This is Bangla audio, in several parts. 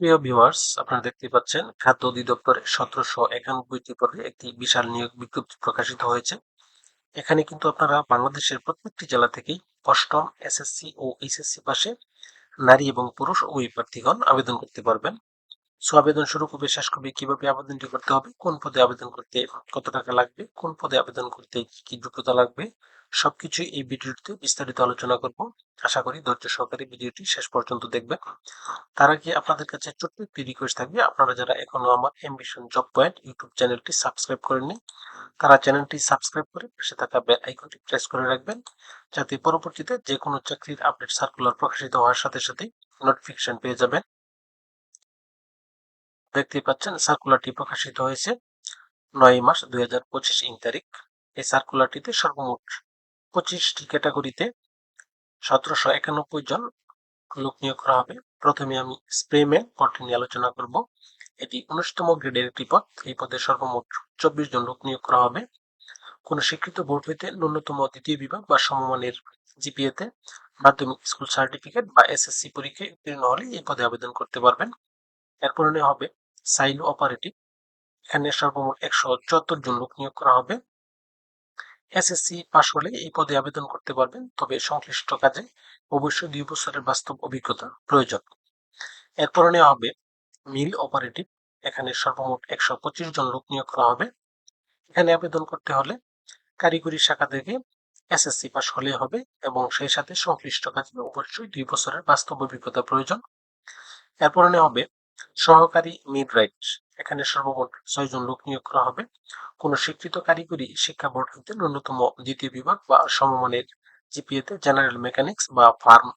প্রিয় ভিউয়ার্স, আপনারা দেখতে পাচ্ছেন খাদ্য অধিদপ্তরে সতেরোশো একানব্বইটি পদে একটি বিশাল নিয়োগ বিজ্ঞপ্তি প্রকাশিত হয়েছে। এখানে কিন্তু আপনারা বাংলাদেশের প্রত্যেকটি জেলা থেকেই অষ্টম এসএসসি ও এইচএসসি পাশে নারী এবং পুরুষ উভয় প্রার্থীগণ আবেদন করতে পারবেন। সো, আবেদন শুরু করবে, শেষ করবে, কীভাবে আবেদনটি করতে হবে, কোন পদে আবেদন করতে কত টাকা লাগবে, কোন পদে আবেদন করতে কি কি যোগ্যতা লাগবে সবকিছুই এই ভিডিওটিতে বিস্তারিত আলোচনা করব। আশা করি ধৈর্য সহকারে ভিডিওটি শেষ পর্যন্ত দেখবেন। তার আগে আপনাদের কাছে ছোট্ট একটি রিকোয়েস্ট থাকবে। আপনারা যারা এখনও আমার এমবিশন জব পয়েন্ট ইউটিউব চ্যানেলটি সাবস্ক্রাইব করেননি, তারা চ্যানেলটি সাবস্ক্রাইব করে পাশে থাকা বেল আইকনটি প্রেস করে রাখবেন, যাতে পরবর্তীতে যে কোনো চাকরির আপডেট সার্কুলার প্রকাশিত হওয়ার সাথে সাথে নোটিফিকেশন পেয়ে যাবেন। দেখতে পাচ্ছেন সার্কুলারটি প্রকাশিত হয়েছে নয় মাস দুই হাজার পঁচিশ ইং তারিখ। এই সার্কুলারটিতে সর্বমোট পঁচিশটি ক্যাটাগরিতে সতেরোশো একানব্বই জন লোক নিয়োগ করা হবে। প্রথমে আমি স্প্রেম্যান পদটি নিয়ে আলোচনা করব। এটি উনিশতম গ্রেডের একটি পদ। এই পদে সর্বমোট চব্বিশ জন লোক নিয়োগ করা হবে। কোন স্বীকৃত বোর্ড হইতে ন্যূনতম দ্বিতীয় বিভাগ বা সমমানের জিপিএতে মাধ্যমিক স্কুল সার্টিফিকেট বা এসএসসি পরীক্ষায় উত্তীর্ণ হলে এই পদে আবেদন করতে পারবেন। এরপরে হবে সাইলো অপারেটিভ। এখানে সর্বমোট একশো চুয়াত্তর জন লোক নিয়োগ করা হবে। এসএসসি পাশ হলে এই পদে আবেদন করতে পারবেন, তবে সংশ্লিষ্ট কাজে অবশ্যই দুই বছরের বাস্তব অভিজ্ঞতা প্রয়োজন। এরপর নেওয়া হবে মিল অপারেটিভ, এখানে সর্বমোট একশো পঁচিশ জন লোক নিয়োগ করা হবে। এখানে আবেদন করতে হলে কারিগরি শাখা থেকে এসএসসি পাশ হলে হবে এবং সেই সাথে সংশ্লিষ্ট কাজে অবশ্যই দুই বছরের বাস্তব অভিজ্ঞতা প্রয়োজন। এরপর নেওয়া হবে সহকারী মিড রাইট এখানে সর্বমোট ছয়জন লোক নিয়োগ করা হবে। কোন স্বীকৃত কারিগরি শিক্ষা বোর্ড হইতে ন্যূনতম দ্বিতীয় বিভাগ বা সমমানের জিপিএতে জেনারেল মেকানিক্স বা ফার্ম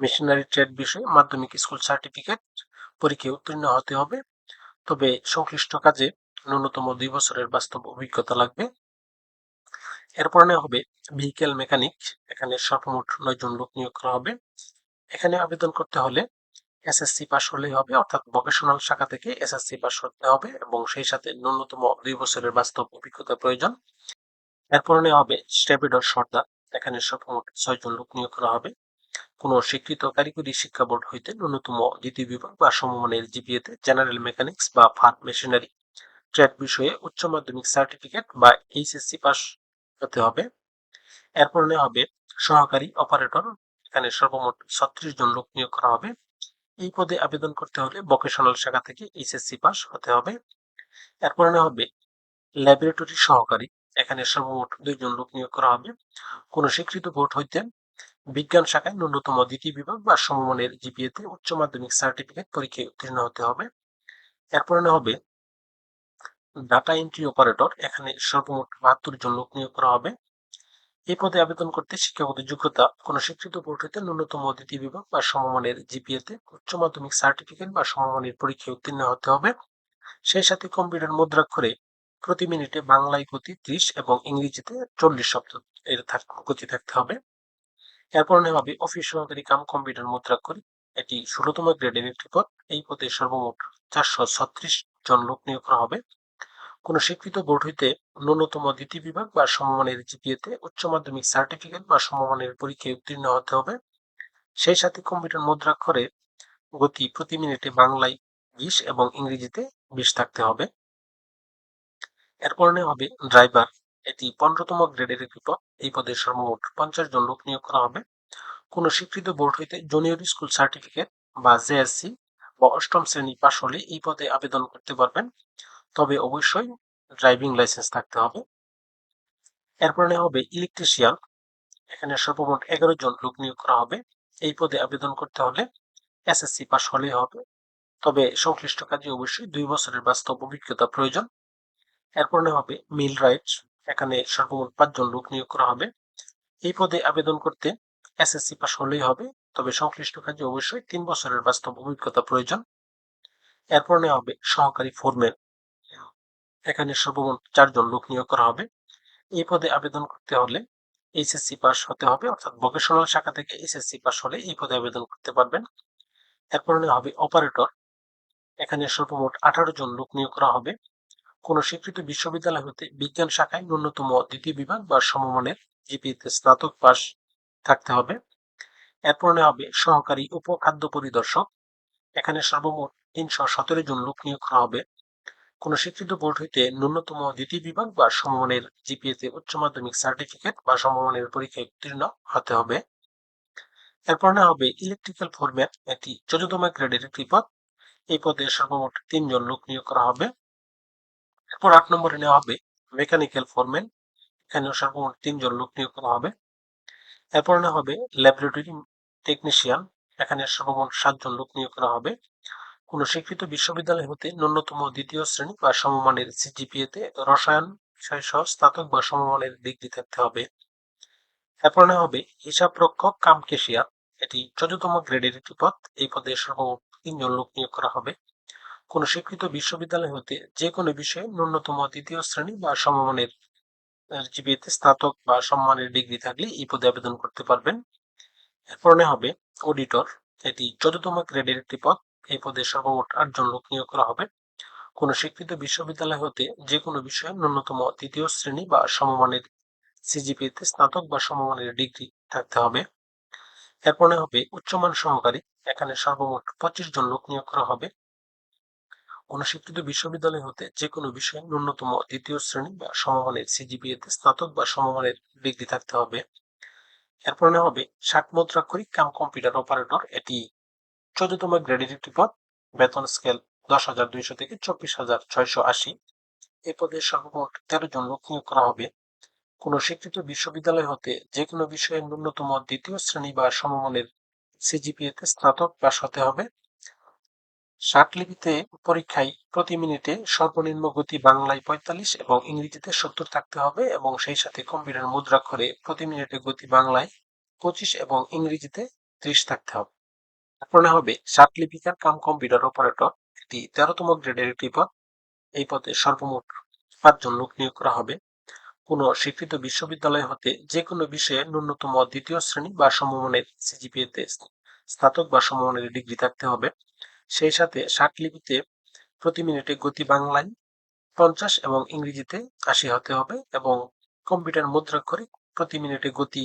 মেশিনারি ট্রেড বিষয়ে মাধ্যমিক স্কুল সার্টিফিকেট পরীক্ষায় উত্তীর্ণ হতে হবে। তবে সংশ্লিষ্ট কাজে ন্যূনতম দুই বছরের বাস্তব অভিজ্ঞতা লাগবে। এরপর নেওয়া হবে ভেহিক্যাল মেকানিক। এখানে সর্বমোট নয় জন লোক নিয়োগ করা হবে। এখানে আবেদন করতে হলে এসএসসি পাস হলেই হবে, অর্থাৎ ভোকেশনাল শাখা থেকে এসএসসি পাস হতে হবে এবং সেই সাথে ন্যূনতম দুই বছরের বাস্তব অভিজ্ঞতা প্রয়োজন। এরপর নেওয়া হবে স্টেবিডর সর্দার এখানে সর্বমোট ছয়জন লোক নিয়োগ করা হবে। কোন স্বীকৃত কারিগরি শিক্ষা বোর্ড হইতে ন্যূনতম দ্বিতীয় বিভাগ বা সমমানের জিপিএতে জেনারেল মেকানিক্স বা ফার্ম মেশিনারি ট্রেড বিষয়ে উচ্চ মাধ্যমিক সার্টিফিকেট বা এইচএসসি পাস হতে হবে। এরপর নেওয়া হবে সহকারী অপারেটর এখানে সর্বমোট ছত্রিশ জন লোক নিয়োগ করা হবে। এই পদে আবেদন করতে হলে ভোকেশনাল শাখা থেকে এইচএসসি পাস হতে হবে। এরপর হবে ল্যাবরেটরি সহকারী। এখানে সর্বমোট দুইজন লোক নিয়োগ করা হবে। কোন স্বীকৃত বোর্ড হইতে বিজ্ঞান শাখায় ন্যূনতম দ্বিতীয় বিভাগ বা সমমানের জিপিএতে উচ্চ মাধ্যমিক সার্টিফিকেট পরীক্ষায় উত্তীর্ণ হতে হবে। এরপর হবে ডাটা এন্ট্রি অপারেটর এখানে সর্বমোট বাহাত্তর জন লোক নিয়োগ করা হবে। এই পদে আবেদন করতে শিক্ষাগত যোগ্যতা কোন স্বীকৃত বোর্ড হইতে ন্যূনতম দ্বিতীয় বিভাগ বা সমমানের জিপিএতে উচ্চ মাধ্যমিক সার্টিফিকেট বা সমমানের পরীক্ষায় উত্তীর্ণ হতে হবে। সেই সাথে কম্পিউটার মুদ্রাক্ষরে প্রতি মিনিটে বাংলায় গতি ত্রিশ এবং ইংরেজিতে চল্লিশ শব্দ এর গতি থাকতে হবে। এরপর হবে অফিস সহকারী কাম কম্পিউটার মুদ্রাক্ষরে এটি ষোলতম গ্রেডের একটি পদ। এই পদে সর্বমোট চারশো ছত্রিশ জন লোক নিয়োগ করা হবে। কোন স্বীকৃত বোর্ড হইতে ন্যূনতম দ্বিতীয় বিভাগ বা সমমানের জিপিএতে উচ্চ মাধ্যমিক সার্টিফিকেট বা সমমানের পরীক্ষায় উত্তীর্ণ হতে হবে। সেই সাথে কম্পিউটার মুদ্রাক্ষরে গতি প্রতি মিনিটে বাংলায় বিশ এবং ইংরেজিতে বিশ থাকতে হবে। এরপর হবে ড্রাইভার। এটি পনেরোতম গ্রেডের একটি পদ। এই পদে সর্বমোট পঞ্চাশ জন লোক নিয়োগ করা হবে। কোন স্বীকৃত বোর্ড হইতে জুনিয়র স্কুল সার্টিফিকেট বা জেএসসি বা অষ্টম শ্রেণি পাশ হলে এই পদে আবেদন করতে পারবেন। তবে অবশ্যই ড্রাইভিং লাইসেন্স থাকতে হবে। এরপরে হবে ইলেকট্রিশিয়ান এখানে সর্বমোট এগারো জন লোক নিয়োগ করা হবে। এই পদে আবেদন করতে হলে এসএসসি পাশ হলেই হবে। তবে সংশ্লিষ্ট কাজে অবশ্যই দুই বছরের বাস্তব অভিজ্ঞতা প্রয়োজন। এরপরে হবে মিল রাইটস এখানে সর্বমোট পাঁচজন লোক নিয়োগ করা হবে। এই পদে আবেদন করতে এসএসসি পাশ হলেই হবে। তবে সংশ্লিষ্ট কাজে অবশ্যই তিন বছরের বাস্তব অভিজ্ঞতা প্রয়োজন। এরপর নেওয়া হবে সহকারী ফোরম্যান এখানে সর্বমোট চারজন লোক নিয়োগ করা হবে। এই পদে আবেদন করতে হলে এইচএসসি পাস হতে হবে, অর্থাৎ ভোকেশনাল শাখা থেকে এইচএসসি পাস হলে এই পদে আবেদন করতে পারবেন। এরপর হবে অপারেটর এখানে সর্বমোট আঠারো জন লোক নিয়োগ করা হবে। কোন স্বীকৃত বিশ্ববিদ্যালয় হতে বিজ্ঞান শাখায় ন্যূনতম দ্বিতীয় বিভাগ বা সমমানের জিপিতে স্নাতক পাস থাকতে হবে। এরপর হবে সহকারী উপখাদ্য পরিদর্শক। এখানে সর্বমোট তিনশো সতেরো জন লোক নিয়োগ করা হবে। কোন স্বীকৃত বোর্ড হইতে ন্যূনতম দ্বিতীয় বিভাগ বা সমমানের জিপিএতে উচ্চ মাধ্যমিক সার্টিফিকেট বা সমমানের পরীক্ষায় উত্তীর্ণ হতে হবে। এরপর না হবে ইলেকট্রিক্যাল ফোরম্যান একটি চোদ্দতম গ্রেডের একটি পদ। এই পদে সর্বমোট তিনজন লোক নিয়োগ করা হবে। এরপর আট নম্বরে নেওয়া হবে মেকানিক্যাল ফোরম্যান এখানেও সর্বমোট তিনজন লোক নিয়োগ করা হবে। এরপর না হবে ল্যাবরেটরি টেকনিশিয়ান এখানে সর্বমোট সাতজন লোক নিয়োগ করা হবে। কোন স্বীকৃত বিশ্ববিদ্যালয় হতে ন্যূনতম দ্বিতীয় শ্রেণি বা সমমানের সিজিপিএতে রসায়ন বিষয় সহ স্নাতক বা সমমানের ডিগ্রি থাকতে হবে। এরপর নেওয়া হবে হিসাব রক্ষক কাম কেশিয়ার এটি চোদ্দতম গ্রেডের একটি পদ। এই পদে সর্বমোট তিনজন লোক নিয়োগ করা হবে। কোন স্বীকৃত বিশ্ববিদ্যালয় হতে যে কোনো বিষয়ে ন্যূনতম দ্বিতীয় শ্রেণি বা সমমানের জিপিএতে স্নাতক বা সম্মানের ডিগ্রি থাকলে এই পদে আবেদন করতে পারবেন। এরপর হবে অডিটর। এটি চোদ্দতম গ্রেডের একটি পদ। এই পদে সর্বমোট আটজন লোক নিয়োগ করা হবে। কোন স্বীকৃত বিশ্ববিদ্যালয় হতে যে কোনো বিষয়ে ন্যূনতম তৃতীয় শ্রেণি বা সমমানের সিজিপিএতে স্নাতক বা সমমানের ডিগ্রি থাকতে হবে। এরপরে হবে উচ্চমান সহকারী। এখানে সর্বমোট পঁচিশ জন লোক নিয়োগ করা হবে। কোন স্বীকৃত বিশ্ববিদ্যালয় হতে যে কোনো বিষয়ে ন্যূনতম দ্বিতীয় শ্রেণি বা সমমানের সিজিপিএতে স্নাতক বা সমমানের ডিগ্রি থাকতে হবে। এরপর হবে ষাট মুদ্রাক্ষরিক কাম কম্পিউটার অপারেটর। এটি চোদ্দতম গ্রেডের একটি পদ, বেতন স্কেল দশ হাজার দুইশো থেকে চব্বিশ হাজার ছয়শো আশি, এ পদে সর্বমোট তেরো জন লোক নিয়োগ করা হবে। কোন স্বীকৃত বিশ্ববিদ্যালয় হতে যে কোনো বিষয়ে ন্যূনতম দ্বিতীয় শ্রেণি বা সমমানের সিজিপিএতে স্নাতক পাশ হতে হবে। লিপিতে পরীক্ষায় প্রতি মিনিটে সর্বনিম্ন গতি বাংলায় পঁয়তাল্লিশ এবং ইংরেজিতে সত্তর থাকতে হবে এবং সেই সাথে কম্পিউটার মুদ্রাক্ষরে প্রতি মিনিটে গতি বাংলায় পঁচিশ এবং ইংরেজিতে ত্রিশ থাকতে হবে। তারপরে হবে লিপিকার কাম কম্পিউটার অপারেটর, এটি তেরোতম গ্রেডের একটি পদ। এই পদে সর্বমোট পাঁচজন লোক নিয়োগ করা হবে। কোন স্বীকৃত বিশ্ববিদ্যালয় হতে যে কোনো বিষয়ে ন্যূনতম দ্বিতীয় শ্রেণি বা সমমানের সিজিপিএতে স্নাতক বা সমমানের ডিগ্রি থাকতে হবে। সেই সাথে লিপিতে প্রতি মিনিটে গতি বাংলায় পঞ্চাশ এবং ইংরেজিতে আশি হতে হবে এবং কম্পিউটার মুদ্রাক্ষরে প্রতি মিনিটে গতি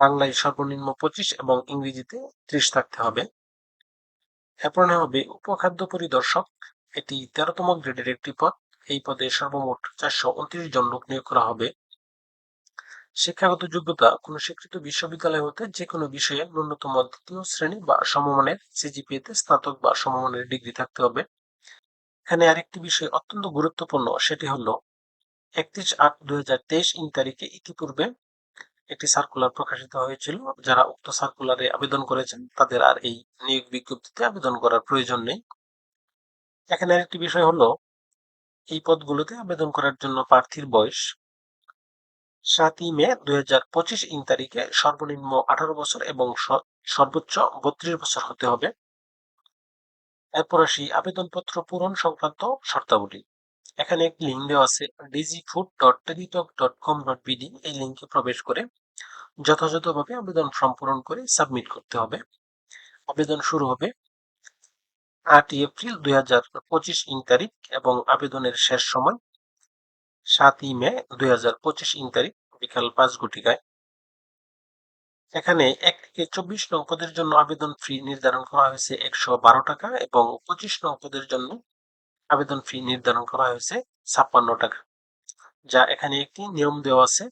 বাংলায় সর্বনিম্ন পঁচিশ এবং ইংরেজিতে ত্রিশ থাকতে হবে। এরপর হবে উপখাদ্য পরিদর্শক। এটি তেরোতম গ্রেডের একটি পদ। এই পদে সর্বমোট চারশো উনত্রিশ জন লোক নিয়োগ করা হবে। শিক্ষাগত যোগ্যতা কোনো স্বীকৃত বিশ্ববিদ্যালয় হতে যে কোনো বিষয়ে ন্যূনতম দ্বিতীয় শ্রেণি বা সমমানের সিজিপিএতে স্নাতক বা সমমানের ডিগ্রি থাকতে হবে। এখানে আরেকটি বিষয় অত্যন্ত গুরুত্বপূর্ণ, সেটি হলো একত্রিশ আট দুই হাজার তেইশ ইং তারিখে ইতিপূর্বে একটি সার্কুলার প্রকাশিত হয়েছিল। যারা উক্ত সার্কুলারে আবেদন করেছেন, তাদের আর এই নিয়োগ বিজ্ঞপ্তিতে আবেদন করার প্রয়োজন নেই। এখানে আরেকটি বিষয় হলো, এই পদগুলোতে আবেদন করার জন্য প্রার্থীর বয়স সাতই মে দুই হাজার পঁচিশ ইং তারিখে সর্বনিম্ন আঠারো বছর এবং সর্বোচ্চ বত্রিশ বছর হতে হবে। এরপর আসি আবেদনপত্র পূরণ সংক্রান্ত শর্তাবলী। এখানে একটি লিঙ্ক দেওয়া আছে ডিজি এই লিঙ্কে প্রবেশ করে যথাযথভাবে আবেদন ফর্ম পূরণ করে সাবমিট করতে হবে। আবেদন শুরু হবে আটই এপ্রিল দুই হাজার পঁচিশ ইং তারিখ এবং আবেদনের শেষ সময় সাতই মে দুই হাজার পঁচিশ ইং তারিখ বিকাল পাঁচ ঘটিকায় এখানে এক থেকে চব্বিশ নং পদের জন্য আবেদন ফি নির্ধারণ করা হয়েছে একশো বারো টাকা এবং পঁচিশ নং পদের জন্য আবেদন ফি নির্ধারণ করা হয়েছে ছাপ্পান্ন টাকা। যা এখানে একটি নিয়ম দেওয়া আছে।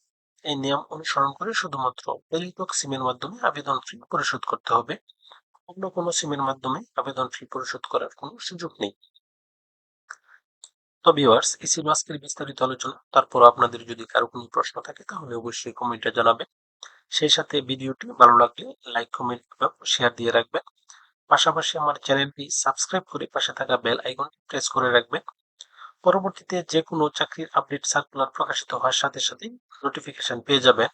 এই নিয়ম অনুসরণ করে শুধুমাত্র টেলিটক সিমের মাধ্যমে আবেদন ফি পরিশোধ করতে হবে। অন্য কোনো সিমের মাধ্যমে আবেদন ফি পরিশোধ করার কোনো সুযোগ নেই। তো ভিউয়ার্স এই ছিল আজকের বিস্তারিত আলোচনা। তারপর আপনাদের যদি কারও কোনো প্রশ্ন থাকে, তাহলে অবশ্যই কমেন্টে জানাবেন। সেই সাথে ভিডিওটি ভালো লাগলে লাইক কমেন্ট শেয়ার দিয়ে রাখবেন। পাশাপাশি আমার চ্যানেলটি সাবস্ক্রাইব করে পাশে থাকা বেল আইকনটি প্রেস করে রাখবেন। পরবর্তীতে যে কোনো চাকরির আপডেট সার্কুলার প্রকাশিত হওয়ার সাথে সাথে নোটিফিকেশন পেয়ে যাবেন।